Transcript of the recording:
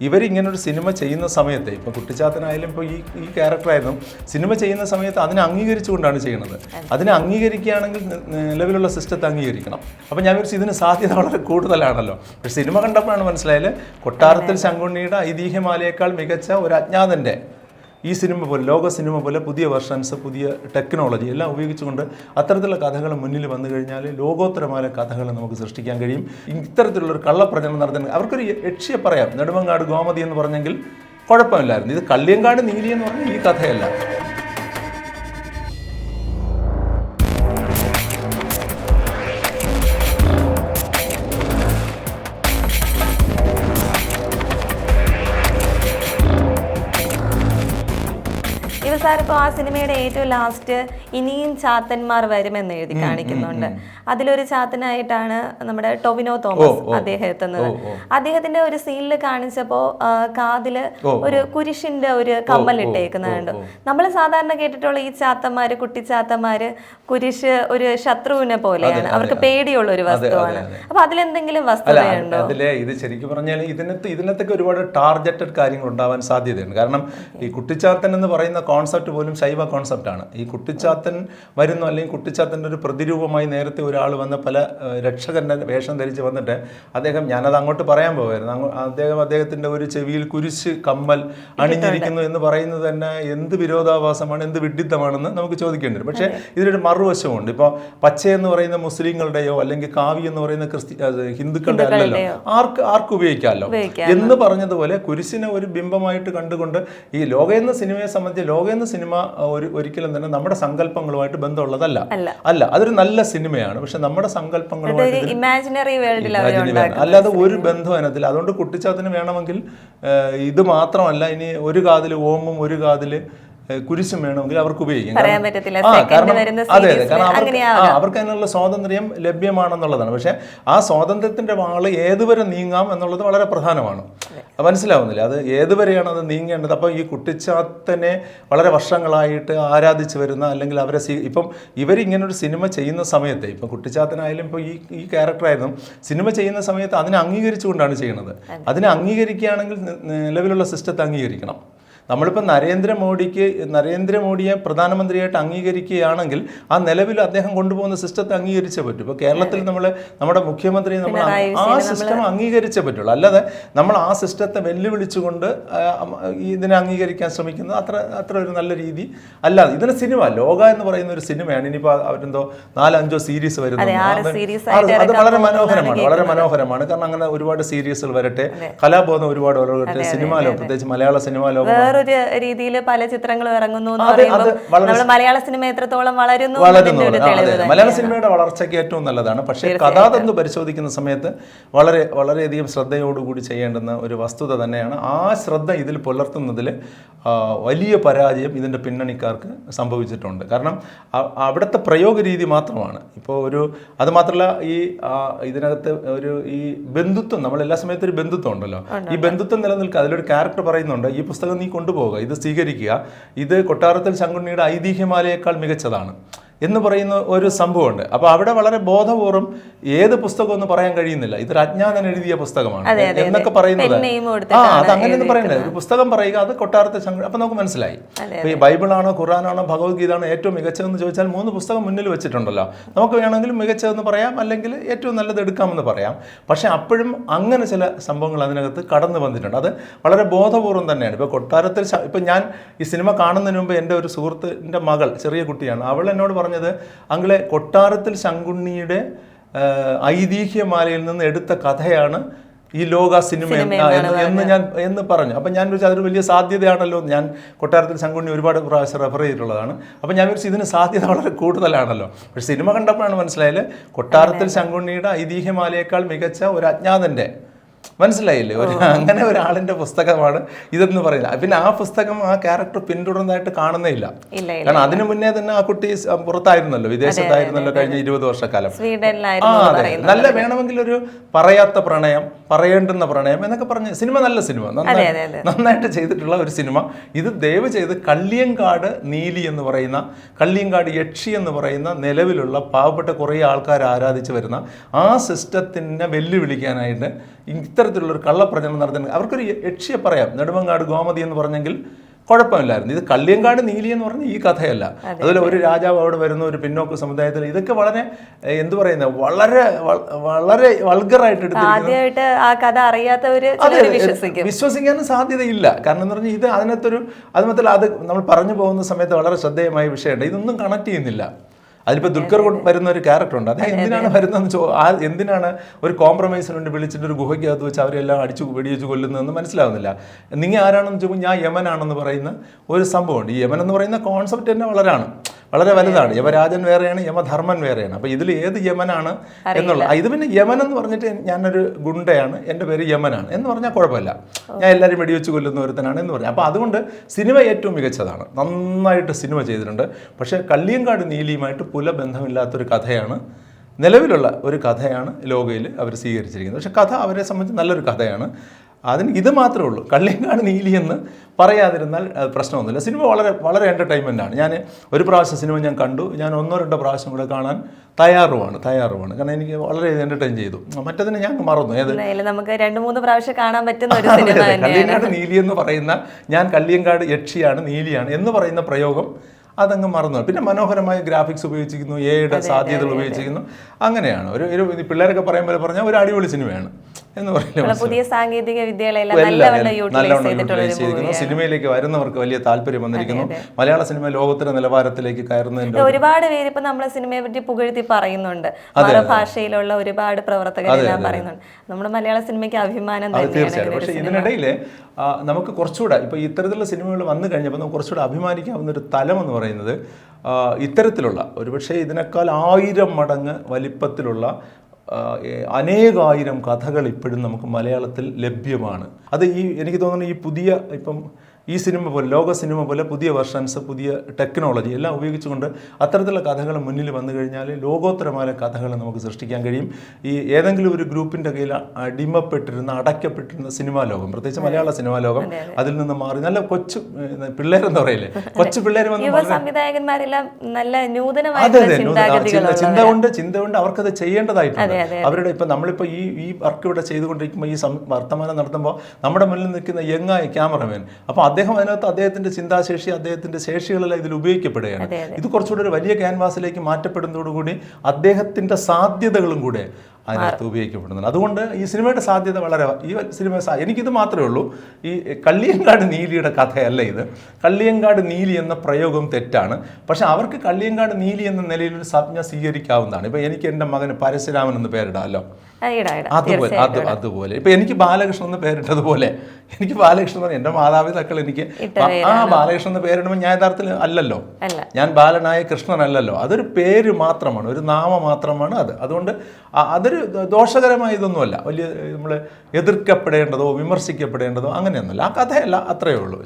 ഇവരിങ്ങനൊരു cinema ചെയ്യുന്ന സമയത്ത് ഇപ്പോൾ കുട്ടിച്ചാത്തനായാലും ഇപ്പോൾ ഈ ഈ ക്യാരക്ടറായിരുന്നു സിനിമ ചെയ്യുന്ന സമയത്ത് അതിനെ അംഗീകരിച്ചുകൊണ്ടാണ് ചെയ്യുന്നത്. അതിനെ അംഗീകരിക്കുകയാണെങ്കിൽ നിലവിലുള്ള സിസ്റ്റത്തെ അംഗീകരിക്കണം. അപ്പോൾ ഞാൻ വിചാരിച്ചു ഇതിന് സാധ്യത വളരെ കൂടുതലാണല്ലോ. പക്ഷേ സിനിമ കണ്ടപ്പോഴാണ് മനസ്സിലായത് കൊട്ടാരത്തിൽ ശങ്കുണ്ണിയുടെ ഐതിഹ്യമാലയേക്കാൾ മികച്ച ഒരു അജ്ഞാതന്റെ ഈ സിനിമ പോലെ ലോക സിനിമ പോലെ പുതിയ വെർഷൻസ് പുതിയ ടെക്നോളജി എല്ലാം ഉപയോഗിച്ചുകൊണ്ട് അത്തരത്തിലുള്ള കഥകൾ മുന്നിൽ വന്നു കഴിഞ്ഞാൽ ലോകോത്തരമായ കഥകൾ നമുക്ക് സൃഷ്ടിക്കാൻ കഴിയും. ഇത്തരത്തിലുള്ളൊരു കള്ളപ്രചരണം നടത്തുന്നത് അവർക്കൊരു യക്ഷിയെ പറയാം. നെടുമങ്ങാട് ഗോമതി എന്ന് പറഞ്ഞെങ്കിൽ കുഴപ്പമില്ലായിരുന്നു. ഇത് കള്ളിയങ്കാട് നീലി എന്ന് പറഞ്ഞാൽ ഈ കഥയല്ല. സാർ ഇപ്പോൾ ആ സിനിമയുടെ ഏറ്റവും ലാസ്റ്റ് ഇനിയും ചാത്തന്മാർ വരുമെന്ന് എഴുതി കാണിക്കുന്നുണ്ട്. അതിലൊരു ചാത്തനായിട്ടാണ് നമ്മുടെ ടൊവിനോ തോമസ് അദ്ദേഹം എത്തുന്നത് അദ്ദേഹത്തിന്റെ ഒരു സീനിൽ കാണിച്ചപ്പോൾ കാതിൽ ഒരു കുരിശിന്റെ ഒരു കമ്മൽ ഇട്ടേക്കുന്നുണ്ട് നമ്മൾ സാധാരണ കേട്ടിട്ടുള്ള ഈ ചാത്തന്മാര് കുട്ടിച്ചാത്തന്മാര് കുരിശ് ഒരു ശത്രുവിനെ പോലെയാണ്. അവർക്ക് പേടിയുള്ള ഒരു വസ്തുവാണ്. അപ്പൊ അതിലെന്തെങ്കിലും വസ്തുണ്ടോ വസ്തുതയുണ്ടോ അതിലെ ഇത് ശരിക്കും പറഞ്ഞാൽ ഇതിനകത്ത് ഇതിനകത്തൊക്കെ ഒരുപാട് ടാർഗറ്റഡ് കാര്യങ്ങൾ ഉണ്ടാവാൻ സാധ്യതയുണ്ട്. കാരണം ഈ കുട്ടിച്ചാത്തൻ എന്ന് പറയുന്ന കോൺസെപ്റ്റ് പോലും ശൈവ കോൺസെപ്റ്റാണ് ഈ കുട്ടിച്ചാത്തൻ വരുന്നു അല്ലെങ്കിൽ കുട്ടിച്ചാത്തന്റെ ഒരു പ്രതിരൂപമായി നേരത്തെ ഒരാൾ വന്ന് പല രക്ഷകന്റെ വേഷം ധരിച്ച് വന്നിട്ട് അദ്ദേഹം ഞാനത് അങ്ങോട്ട് പറയാൻ പോകുമായിരുന്നു അദ്ദേഹം അദ്ദേഹത്തിന്റെ ഒരു ചെവിയിൽ കുരിശ് കമ്മൽ അണിഞ്ഞിരിക്കുന്നു എന്ന് പറയുന്നത് തന്നെ എന്ത് വിരോധാഭാസമാണ് എന്ത് വിഡിത്തമാണെന്ന് നമുക്ക് ചോദിക്കേണ്ടി വരും. പക്ഷേ ഇതിനൊരു മറുവശമുണ്ട്. ഇപ്പോൾ പച്ച എന്ന് പറയുന്ന മുസ്ലിങ്ങളുടെയോ അല്ലെങ്കിൽ കാവി എന്ന് പറയുന്ന ക്രിസ്ത്യ ഹിന്ദുക്കളുടെ അല്ലല്ലോ ആർക്ക് ആർക്ക് ഉപയോഗിക്കാമല്ലോ? എന്ന് പറഞ്ഞതുപോലെ കുരിശിനെ ഒരു ബിംബമായിട്ട് കണ്ടുകൊണ്ട് ഈ ലോക എന്ന സിനിമയെ സംബന്ധിച്ച് ലോക എന്ന സിനിമ ഒരു ഒരിക്കലും തന്നെ നമ്മുടെ സങ്കല്പങ്ങളുമായിട്ട് ബന്ധമുള്ളതല്ല അല്ല. അതൊരു നല്ല സിനിമയാണ് പക്ഷെ നമ്മുടെ സങ്കല്പങ്ങളുമായിട്ട് ഇമാജിനറി വേൾഡിൽ. അല്ലാതെ ഒരു ബന്ധം അതിനകത്തില്ല അതുകൊണ്ട് കുട്ടിച്ചാത്തിന് വേണമെങ്കിൽ ഇത് മാത്രമല്ല ഇനി ഒരു കാതിൽ ഓമും ഒരു കാതിൽ കുരിശും വേണമെങ്കിൽ അവർക്ക് ഉപയോഗിക്കാം. അതെ അതെ കാരണം അവർക്ക് അവർക്ക് അതിനുള്ള സ്വാതന്ത്ര്യം ലഭ്യമാണെന്നുള്ളതാണ്. പക്ഷെ ആ സ്വാതന്ത്ര്യത്തിന്റെ വാൾ ഏതുവരെ നീങ്ങാം എന്നുള്ളത് വളരെ പ്രധാനമാണ്. മനസ്സിലാവുന്നില്ല? അത് ഏതുവരെയാണ് അത് നീങ്ങേണ്ടത്? അപ്പോൾ ഈ കുട്ടിച്ചാത്തനെ വളരെ വർഷങ്ങളായിട്ട് ആരാധിച്ചു വരുന്ന അല്ലെങ്കിൽ അവരെ സ്വീ ഇപ്പം ഇവരിങ്ങനൊരു സിനിമ ചെയ്യുന്ന സമയത്ത് ഇപ്പം കുട്ടിച്ചാത്തനായാലും ഇപ്പോൾ ഈ ഈ ക്യാരക്ടറായിരുന്നു സിനിമ ചെയ്യുന്ന സമയത്ത് അതിനെ അംഗീകരിച്ചുകൊണ്ടാണ് ചെയ്യുന്നത് അതിനെ അംഗീകരിക്കുകയാണെങ്കിൽ നിലവിലുള്ള സിസ്റ്റത്തെ അംഗീകരിക്കണം. നമ്മളിപ്പോൾ നരേന്ദ്രമോദിക്ക് നരേന്ദ്രമോദിയെ പ്രധാനമന്ത്രിയായിട്ട് അംഗീകരിക്കുകയാണെങ്കിൽ ആ നിലവിൽ അദ്ദേഹം കൊണ്ടുപോകുന്ന സിസ്റ്റത്തെ അംഗീകരിച്ചേ പറ്റൂ. ഇപ്പോൾ കേരളത്തിൽ നമ്മൾ നമ്മുടെ മുഖ്യമന്ത്രി നമ്മൾ ആ സിസ്റ്റം അംഗീകരിച്ചേ പറ്റുള്ളൂ. അല്ലാതെ നമ്മൾ ആ സിസ്റ്റത്തെ വെല്ലുവിളിച്ചുകൊണ്ട് ഇതിനെ അംഗീകരിക്കാൻ ശ്രമിക്കുന്നത് അത്ര അത്ര ഒരു നല്ല രീതി അല്ലാതെ ഇതിന് സിനിമ ലോക എന്ന് പറയുന്ന ഒരു സിനിമയാണ്. ഇനിയിപ്പോൾ അവരെന്തോ നാലഞ്ചോ സീരീസ് അത് ആയിട്ട് അത് വളരെ മനോഹരമാണ് വളരെ മനോഹരമാണ്. കാരണം അങ്ങനെ ഒരുപാട് സീരീസുകൾ വരട്ടെ. കലാബോധം ഒരുപാട് വരട്ടെ സിനിമാ ലോകം പ്രത്യേകിച്ച് മലയാള സിനിമാ ലോകം വേറൊരു രീതിയിൽ പല ചിത്രങ്ങളും ഇറങ്ങുന്നു എന്ന് പറയുമ്പോൾ നമ്മൾ മലയാള സിനിമ എത്രത്തോളം വളരുന്നു. മലയാള സിനിമയുടെ വളർച്ചയ്ക്ക് ഏറ്റവും നല്ലതാണ്. പക്ഷേ കഥാതന്തു പരിശോധിക്കുന്ന സമയത്ത് വളരെ വളരെയധികം ശ്രദ്ധയോടുകൂടി ചെയ്യേണ്ടുന്ന ഒരു വസ്തുത തന്നെയാണ് ആ ശ്രദ്ധ ഇതിൽ പുലർത്തുന്നതിൽ വലിയ പരാജയം ഇതിന്റെ പിന്നണിക്കാർക്ക് സംഭവിച്ചിട്ടുണ്ട്. കാരണം അവിടുത്തെ പ്രയോഗ രീതി മാത്രമാണ്. ഇപ്പോൾ ഒരു അത് മാത്രമല്ല ഈ ഇതിനകത്ത് ഒരു ഈ ബന്ധുത്വം നമ്മൾ എല്ലാ സമയത്തും ഒരു ബന്ധുത്വം ഉണ്ടല്ലോ. ഈ ബന്ധുത്വം നിലനിൽക്കുക അതിലൊരു ക്യാരക്ടർ പറയുന്നുണ്ട് ഈ പുസ്തകം നീ കൊണ്ടുപോകുക ഇത് സ്വീകരിക്കുക. ഇത് കൊട്ടാരത്തിൽ ശങ്കുണ്ണിയുടെ ഐതിഹ്യമാലയേക്കാൾ മികച്ചതാണ്. എന്ന് പറയുന്ന ഒരു സംഭവമുണ്ട്. അപ്പോൾ അവിടെ വളരെ ബോധപൂർവം ഏത് പുസ്തകം എന്ന് പറയാൻ കഴിയുന്നില്ല. ഇതൊരു അജ്ഞാനൻ എഴുതിയ പുസ്തകമാണ്. എന്നൊക്കെ പറയുന്നത്. ആ അത് അങ്ങനെയൊന്നും പറയുന്നത് ഒരു പുസ്തകം പറയുക അത് കൊട്ടാരത്തെ അപ്പൊ നമുക്ക് മനസ്സിലായി. ഇപ്പൊ ഈ ബൈബിളാണോ ഖുറാനാണോ ഭഗവത്ഗീതയാണോ ഏറ്റവും മികച്ചതെന്ന് ചോദിച്ചാൽ മൂന്ന് പുസ്തകം മുന്നിൽ വെച്ചിട്ടുണ്ടല്ലോ. നമുക്ക് വേണമെങ്കിൽ മികച്ചതെന്ന് പറയാം അല്ലെങ്കിൽ ഏറ്റവും നല്ലത് എടുക്കാമെന്ന് പറയാം. പക്ഷെ അപ്പോഴും അങ്ങനെ ചില സംഭവങ്ങൾ അതിനകത്ത് കടന്നു വന്നിട്ടുണ്ട്. അത് വളരെ ബോധപൂർവം തന്നെയാണ്. ഇപ്പോൾ കൊട്ടാരത്തിൽ ഇപ്പൊ ഞാൻ ഈ സിനിമ കാണുന്നതിന് മുമ്പ് എന്റെ ഒരു സുഹൃത്തിന്റെ മകൾ ചെറിയ കുട്ടിയാണ്. അവൾ എന്നോട് പറഞ്ഞത് അങ്ങളെ കൊട്ടാരത്തിൽ ശങ്കുണ്ണിയുടെ ഐതിഹ്യമാലയിൽ നിന്ന് എടുത്ത കഥയാണ് ഈ ലോക സിനിമ എന്ന് ഞാൻ എന്ന് പറഞ്ഞു. അപ്പം ഞാൻ വിളിച്ചു അതൊരു വലിയ സാധ്യതയാണല്ലോ ഞാൻ കൊട്ടാരത്തിൽ ശങ്കുണ്ണി ഒരുപാട് പ്രാവശ്യം റെഫർ ചെയ്തിട്ടുള്ളതാണ്. അപ്പം ഞാൻ വിളിച്ചു ഇതിന് സാധ്യത വളരെ കൂടുതലാണല്ലോ. പക്ഷെ സിനിമ കണ്ടപ്പോഴാണ് മനസ്സിലായത് കൊട്ടാരത്തിൽ ശങ്കുണ്ണിയുടെ ഐതിഹ്യമാലയേക്കാൾ മികച്ച ഒരു അജ്ഞാതന്റെ മനസ്സിലായില്ലേ? ഒരു അങ്ങനെ ഒരാളിന്റെ പുസ്തകമാണ് ഇതെന്ന് പറയുന്നത്. പിന്നെ ആ പുസ്തകം ആ ക്യാരക്ടർ പിന്തുടർന്നതായിട്ട് കാണുന്നേ ഇല്ല കാരണം അതിനു മുന്നേ തന്നെ ആ കുട്ടി പുറത്തായിരുന്നല്ലോ വിദേശത്തായിരുന്നല്ലോ കഴിഞ്ഞ ഇരുപത് വർഷക്കാലം. ആ അതെ. നല്ല വേണമെങ്കിൽ ഒരു പറയാത്ത പ്രണയം പറയേണ്ടുന്ന പ്രണയം എന്നൊക്കെ പറഞ്ഞ് സിനിമ നല്ല സിനിമ. നന്നായിട്ട് ചെയ്തിട്ടുള്ള ഒരു സിനിമ. ഇത് ദയവ് ചെയ്ത് കള്ളിയങ്കാട് നീലി എന്ന് പറയുന്ന കള്ളിയങ്കാട് യക്ഷി എന്ന് പറയുന്ന നിലവിലുള്ള പാവപ്പെട്ട കുറേ ആൾക്കാർ ആരാധിച്ചു വരുന്ന ആ സിസ്റ്റത്തിനെ വെല്ലുവിളിക്കാനായിട്ട് ഇത്തരത്തിലുള്ള ഒരു കള്ളപ്രചരണം നടത്തുന്നത് അവർക്കൊരു യക്ഷിയെ പറയാം. നെടുമങ്ങാട് ഗോമതി എന്ന് പറഞ്ഞെങ്കിൽ കുഴപ്പമില്ലായിരുന്നു. ഇത് കള്ളിയങ്കാട് നീലി എന്ന് പറഞ്ഞ ഈ കഥയല്ല. അതുപോലെ ഒരു രാജാവ് അവിടെ വരുന്ന ഒരു പിന്നോക്ക സമുദായത്തിൽ ഇതൊക്കെ വളരെ എന്ത് പറയുന്ന വളരെ വളരെ വൾഗറായിട്ട് ആദ്യമായിട്ട് ആ കഥ അറിയാത്തവര് വിശ്വസിക്കാനും സാധ്യതയില്ല. കാരണം എന്ന് പറഞ്ഞാൽ ഇത് അതിനകത്തൊരു അത് മാത്രമല്ല അത് നമ്മൾ പറഞ്ഞു പോകുന്ന സമയത്ത് വളരെ ശ്രദ്ധേയമായ വിഷയമുണ്ട്. ഇതൊന്നും കണക്ട് ചെയ്യുന്നില്ല. അതിലിപ്പോൾ ദുൽഖർ വരുന്ന ഒരു ക്യാരക്ടർ ഉണ്ട് അദ്ദേഹം എന്തിനാണ് വരുന്നതെന്ന് ചോ ആ എന്തിനാണ് ഒരു കോംപ്രമൈസിന് വേണ്ടി വിളിച്ചിട്ട് ഒരു ഗുഹയ്ക്കകത്ത് വെച്ച് അവരെല്ലാം അടിച്ചു വെടിവെച്ച് കൊല്ലുന്നതെന്ന് മനസ്സിലാവുന്നില്ല. നിങ്ങൾ ആരാണെന്ന് ചോദിക്കുമ്പോൾ ഞാൻ യമനാണെന്ന് പറയുന്ന ഒരു സംഭവമുണ്ട്. ഈ യമൻ എന്ന് പറയുന്ന കോൺസെപ്റ്റ് തന്നെ വളരാണ്. വളരെ വലുതാണ്. യമരാജൻ വേറെയാണ് യമധർമ്മൻ വേറെയാണ്. അപ്പോൾ ഇതിൽ ഏത് യമനാണ് എന്നുള്ള ആ, ഇത് പിന്നെ യമൻ എന്ന് പറഞ്ഞിട്ട് ഞാനൊരു ഗുണ്ടയാണ് എന്റെ പേര് യമനാണ് എന്ന് പറഞ്ഞാൽ കുഴപ്പമില്ല. ഞാൻ എല്ലാവരും വെടിവെച്ച് കൊല്ലുന്ന ഒരുത്തനാണ് എന്ന് പറഞ്ഞു അപ്പോൾ അതുകൊണ്ട് സിനിമ ഏറ്റവും മികച്ചതാണ്. നന്നായിട്ട് സിനിമ ചെയ്തിട്ടുണ്ട്. പക്ഷേ കള്ളിയങ്കാട് നീലിയുമായിട്ട് പുല ബന്ധമില്ലാത്തൊരു കഥയാണ് നിലവിലുള്ള ഒരു കഥയാണ് ലോകയിൽ അവർ സ്വീകരിച്ചിരിക്കുന്നത്. പക്ഷേ കഥ അവരെ സംബന്ധിച്ച് നല്ലൊരു കഥയാണ്. അതിന് ഇത് മാത്രമേ ഉള്ളൂ. കള്ളിയങ്കാട് നീലി എന്ന് പറയാതിരുന്നാൽ പ്രശ്നമൊന്നുമില്ല. സിനിമ വളരെ വളരെ എന്റർടൈൻമെന്റ് ആണ്. ഞാൻ ഒരു പ്രാവശ്യം സിനിമ ഞാൻ കണ്ടു. ഞാൻ ഒന്നോ രണ്ടോ പ്രാവശ്യം കൂടെ കാണാൻ തയ്യാറുമാണ് തയ്യാറുമാണ് കാരണം എനിക്ക് വളരെ എന്റർടൈൻ ചെയ്തു. മറ്റതിനെ ഞാൻ മറന്നു. ഏത്? നമുക്ക് രണ്ട് മൂന്ന് പ്രാവശ്യം കാണാൻ പറ്റുന്ന ഒരു സിനിമ കല്ലിയങ്കാട് നീലി എന്ന് പറയുന്ന ഞാൻ കല്ലിയങ്കാട് യക്ഷിയാണ് നീലിയാണ് എന്ന് പറയുന്ന പ്രയോഗം അതങ്ങ് മറന്നു. പിന്നെ മനോഹരമായ ഗ്രാഫിക്സ് ഉപയോഗിച്ചിരിക്കുന്നു. എയുടെ സാധ്യതകൾ ഉപയോഗിച്ചിരിക്കുന്നു. അങ്ങനെയാണ്. ഒരു ഒരു പിള്ളേരൊക്കെ പിള്ളേരൊക്കെ പോലെ പറഞ്ഞാൽ ഒരു അടിപൊളി സിനിമയാണ് എന്ന് പറയുന്നത് പുതിയ സാങ്കേതിക വിദ്യകളെല്ലാം യൂട്ടിലൈസ് ചെയ്തിരിക്കുന്നു. സിനിമയിലേക്ക് വരുന്നവർക്ക് വലിയ താല്പര്യം വന്നിരിക്കുന്നു. മലയാള സിനിമ ലോകത്തിന്റെ നിലവാരത്തിലേക്ക് കയറുന്നതിന്റെ ഒരുപാട് പേര് ഇപ്പൊ നമ്മളെ സിനിമയെ പറ്റി പുകഴ്ത്തി പറയുന്നുണ്ട്. ഭാഷയിലുള്ള ഒരുപാട് പ്രവർത്തകരെല്ലാം പറയുന്നുണ്ട്. നമ്മുടെ മലയാള സിനിമയ്ക്ക് അഭിമാനം തീർച്ചയായിട്ടും. തന്നെയാണ് പക്ഷേ ഇതിനിടയിൽ നമുക്ക് കുറച്ചുകൂടെ ഇപ്പോൾ ഇത്തരത്തിലുള്ള സിനിമകൾ വന്നു കഴിഞ്ഞപ്പോൾ നമുക്ക് കുറച്ചുകൂടെ അഭിമാനിക്കാവുന്ന ഒരു തലം എന്ന് പറയുന്നത് ഇത്തരത്തിലുള്ള ഒരുപക്ഷെ ഇതിനേക്കാൾ ആയിരം മടങ്ങ് വലിപ്പത്തിലുള്ള അനേകായിരം കഥകൾ ഇപ്പോഴും നമുക്ക് മലയാളത്തിൽ ലഭ്യമാണ്. അത് ഈ എനിക്ക് തോന്നുന്നു ഈ പുതിയ ഇപ്പം ഈ സിനിമ പോലെ ലോക സിനിമ പോലെ പുതിയ വെർഷൻസ് പുതിയ ടെക്നോളജി എല്ലാം ഉപയോഗിച്ചുകൊണ്ട് അത്തരത്തിലുള്ള കഥകൾ മുന്നിൽ വന്നു കഴിഞ്ഞാൽ ലോകോത്തരമായ കഥകൾ നമുക്ക് സൃഷ്ടിക്കാൻ കഴിയും. ഈ ഏതെങ്കിലും ഒരു ഗ്രൂപ്പിന്റെ കയ്യിൽ അടിമപ്പെട്ടിരുന്ന അടയ്ക്കപ്പെട്ടിരുന്ന സിനിമാ ലോകം പ്രത്യേകിച്ച് മലയാള സിനിമാ ലോകം അതിൽ നിന്ന് മാറി നല്ല കൊച്ചു പിള്ളേരെന്ന് പറയില്ലേ? കൊച്ചു പിള്ളേർ യുവ സംവിധായകന്മാരെല്ലാം നല്ല ചിന്ത കൊണ്ട് ചിന്ത കൊണ്ട് അവർക്കത് ചെയ്യേണ്ടതായിട്ടുണ്ട്. അവരുടെ ഇപ്പം നമ്മളിപ്പോൾ ഈ ഈ വർക്ക് ഇവിടെ ചെയ്തുകൊണ്ടിരിക്കുമ്പോൾ ഈ വർത്തമാനം നടത്തുമ്പോൾ നമ്മുടെ മുന്നിൽ നിൽക്കുന്ന യങ്ങായ ക്യാമറമാൻ അപ്പോൾ അദ്ദേഹം അതിനകത്ത് അദ്ദേഹത്തിന്റെ ചിന്താശേഷി അദ്ദേഹത്തിന്റെ ശേഷികളെല്ലാം ഇതിൽ ഉപയോഗിക്കപ്പെടുകയാണ്. ഇത് കുറച്ചുകൂടി ഒരു വലിയ ക്യാൻവാസിലേക്ക് മാറ്റപ്പെടുന്നതോടുകൂടി അദ്ദേഹത്തിന്റെ സാധ്യതകളും കൂടെ അതിനകത്ത് ഉപയോഗിക്കപ്പെടുന്നുണ്ട്. അതുകൊണ്ട് ഈ സിനിമയുടെ സാധ്യത വളരെ ഈ സിനിമ എനിക്കിത് മാത്രമേ ഉള്ളൂ. ഈ കള്ളിയങ്കാട് നീലിയുടെ കഥയല്ല ഇത്. കള്ളിയങ്കാട് നീലി എന്ന പ്രയോഗം തെറ്റാണ്. പക്ഷെ അവർക്ക് കള്ളിയങ്കാട് നീലി എന്ന നിലയിൽ ഒരു സംജ്ഞ സ്വീകരിക്കാവുന്നതാണ്. ഇപ്പൊ എനിക്ക് എന്റെ മകന് പരശുരാമൻ എന്ന് പേരിടാമല്ലോ. അതുപോലെ അത് അതുപോലെ. ഇപ്പൊ എനിക്ക് ബാലകൃഷ്ണൻ എന്ന് പേരിട്ടതുപോലെ. എനിക്ക് ബാലകൃഷ്ണൻ എന്റെ മാതാപിതാക്കൾ എനിക്ക് ആ ബാലകൃഷ്ണൻ എന്ന് പേരിടുമ്പോൾ ഞാൻ യഥാർത്ഥത്തിൽ അല്ലല്ലോ. അല്ല. ഞാൻ ബാലനായ കൃഷ്ണനല്ലല്ലോ. അതൊരു പേര് മാത്രമാണ്. ഒരു നാമ മാത്രമാണ് അത്. അതുകൊണ്ട് അ- അതൊരു ദോഷകരമായ ഇതൊന്നുമല്ല വലിയ നമ്മൾ എതിർക്കപ്പെടേണ്ടതോ വിമർശിക്കപ്പെടേണ്ടതോ അങ്ങനെയൊന്നുമല്ല. ആ കഥയല്ല അത്രയേ ഉള്ളൂ.